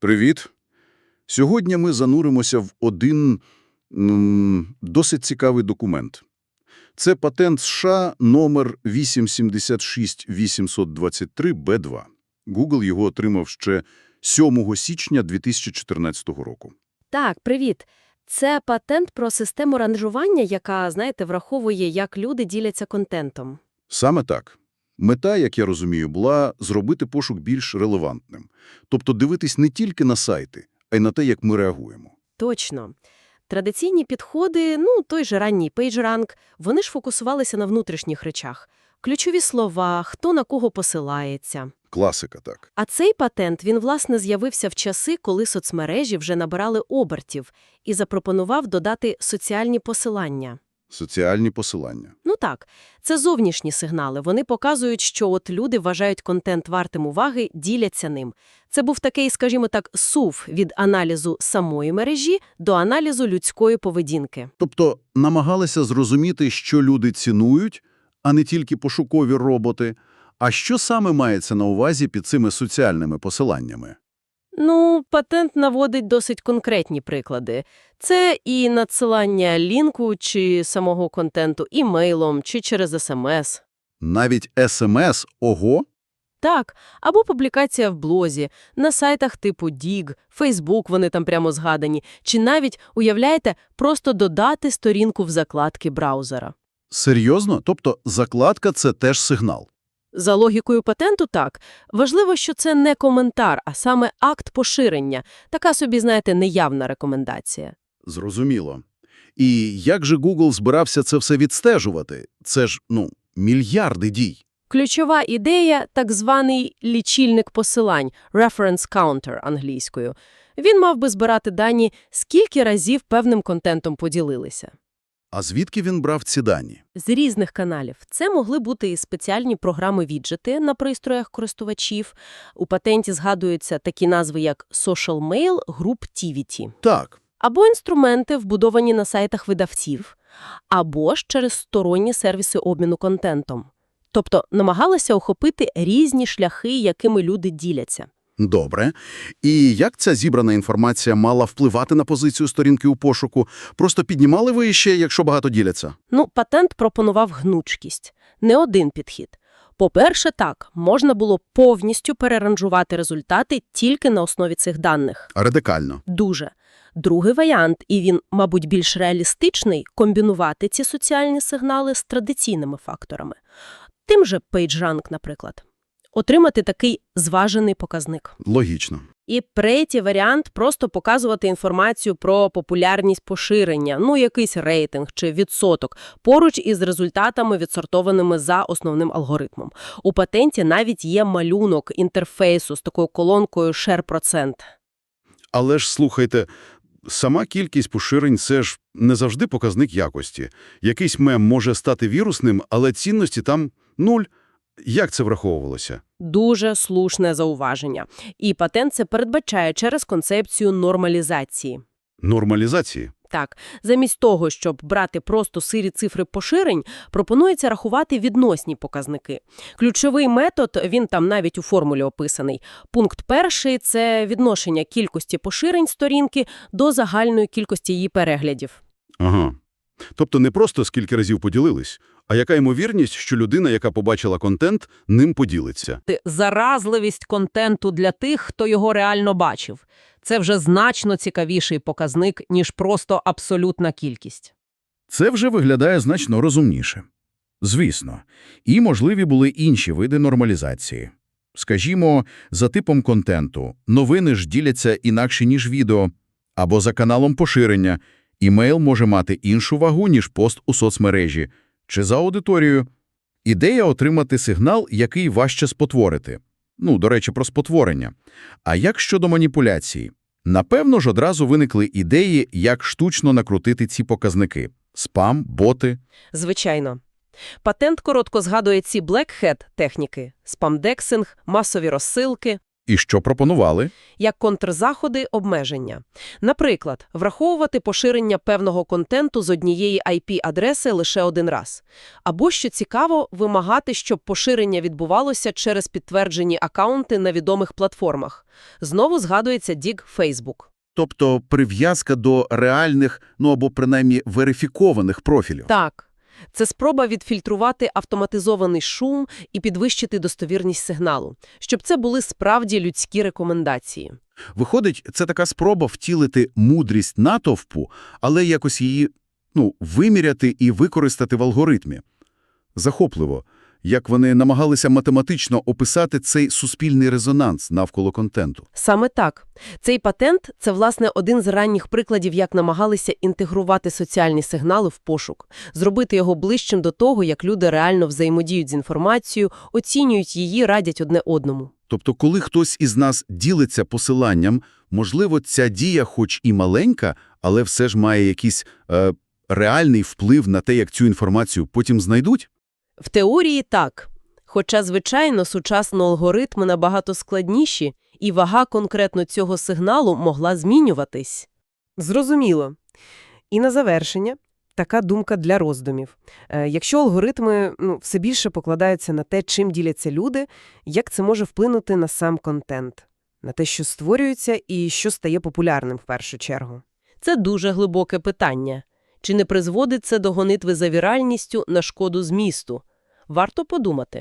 Привіт! Сьогодні ми зануримося в один м, досить цікавий документ. Це патент США номер 876-823-Б2. Google його отримав ще 7 січня 2014 року. Так, привіт. Це патент про систему ранжування, яка, знаєте, враховує, як люди діляться контентом. Саме так. Мета, як я розумію, була зробити пошук більш релевантним. Тобто дивитись не тільки на сайти, а й на те, як ми реагуємо. Точно. Традиційні підходи, ну, той же ранній PageRank, вони ж фокусувалися на внутрішніх речах. Ключові слова, хто на кого посилається. Класика так. А цей патент, він, власне, з'явився в часи, коли соцмережі вже набирали обертів і запропонував додати соціальні посилання. Соціальні посилання. Ну так, це зовнішні сигнали. Вони показують, що от люди вважають контент вартим уваги, діляться ним. Це був такий, скажімо так, сув від аналізу самої мережі до аналізу людської поведінки. Тобто намагалися зрозуміти, що люди цінують, а не тільки пошукові роботи. А що саме мається на увазі під цими соціальними посиланнями? Ну, патент наводить досить конкретні приклади. Це і надсилання лінку чи самого контенту імейлом чи через СМС. Навіть СМС «Ого» Так, або публікація в блозі, на сайтах типу Dig, Facebook, вони там прямо згадані, чи навіть, уявляєте, просто додати сторінку в закладки браузера. Серйозно? Тобто закладка – це теж сигнал. За логікою патенту так. Важливо, що це не коментар, а саме акт поширення. Така собі, знаєте, неявна рекомендація. Зрозуміло. І як же Google збирався це все відстежувати? Це ж, ну, мільярди дій. Ключова ідея – так званий лічильник посилань – reference counter англійською. Він мав би збирати дані, скільки разів певним контентом поділилися. А звідки він брав ці дані? З різних каналів. Це могли бути і спеціальні програми-віджити на пристроях користувачів. У патенті згадуються такі назви, як Social Mail, Grouptivity. Так, Або інструменти, вбудовані на сайтах видавців. Або ж через сторонні сервіси обміну контентом. Тобто намагалися охопити різні шляхи, якими люди діляться. Добре. І як ця зібрана інформація мала впливати на позицію сторінки у пошуку? Просто піднімали ви ще, якщо багато діляться? Ну, патент пропонував гнучкість. Не один підхід. По-перше, так, можна було повністю переранжувати результати тільки на основі цих даних. Радикально. Дуже. Другий варіант, і він, мабуть, більш реалістичний, комбінувати ці соціальні сигнали з традиційними факторами. Тим же PageRank, наприклад. Отримати такий зважений показник. Логічно. І третій варіант – просто показувати інформацію про популярність поширення, ну якийсь рейтинг чи відсоток, поруч із результатами, відсортованими за основним алгоритмом. У патенті навіть є малюнок інтерфейсу з такою колонкою «Share%». Але ж, слухайте, сама кількість поширень – це ж не завжди показник якості. Якийсь мем може стати вірусним, але цінності там нуль. Як це враховувалося? Дуже слушне зауваження. І патент це передбачає через концепцію нормалізації. Нормалізації. Так, замість того, щоб брати просто сирі цифри поширень, пропонується рахувати відносні показники. Ключовий метод, він там навіть у формулі описаний. Пункт перший – це відношення кількості поширень сторінки до загальної кількості її переглядів. Ага. Тобто не просто скільки разів поділились, а яка ймовірність, що людина, яка побачила контент, ним поділиться. Заразливість контенту для тих, хто його реально бачив. Це вже значно цікавіший показник, ніж просто абсолютна кількість. Це вже виглядає значно розумніше. Звісно, і можливі були інші види нормалізації. Скажімо, за типом контенту, новини ж діляться інакше, ніж відео, або за каналом поширення, імейл може мати іншу вагу, ніж пост у соцмережі, чи за аудиторією. Ідея отримати сигнал, який важче спотворити. Ну, до речі, про спотворення. А як щодо маніпуляції? Напевно ж одразу виникли ідеї, як штучно накрутити ці показники. Спам, боти. Звичайно. Патент коротко згадує ці black hat техніки – спамдексинг, масові розсилки. І що пропонували? як контрзаходи обмеження. Наприклад, враховувати поширення певного контенту з однієї IP-адреси лише один раз. Або, що цікаво, вимагати, щоб поширення відбувалося через підтверджені акаунти на відомих платформах. Знову згадується дік Facebook. Тобто прив'язка до реальних, ну або принаймні верифікованих профілів. Так. Це спроба відфільтрувати автоматизований шум і підвищити достовірність сигналу, щоб це були справді людські рекомендації. Виходить, це така спроба втілити мудрість натовпу, але якось її ну, виміряти і використати в алгоритмі. Захопливо, як вони намагалися математично описати цей суспільний резонанс навколо контенту. Саме так. Цей патент – це, власне, один з ранніх прикладів, як намагалися інтегрувати соціальні сигнали в пошук, зробити його ближчим до того, як люди реально взаємодіють з інформацією, оцінюють її, радять одне одному. Тобто, коли хтось із нас ділиться посиланням, можливо, ця дія хоч і маленька, але все ж має якийсь е, реальний вплив на те, як цю інформацію потім знайдуть? В теорії – так. Хоча, звичайно, сучасно алгоритми набагато складніші, і вага конкретно цього сигналу могла змінюватись. Зрозуміло. І на завершення така думка для роздумів. Е, якщо алгоритми ну, все більше покладаються на те, чим діляться люди, як це може вплинути на сам контент? На те, що створюється і що стає популярним в першу чергу? Це дуже глибоке питання. Чи не призводить це до гонитви за віральністю на шкоду змісту? Варто подумати.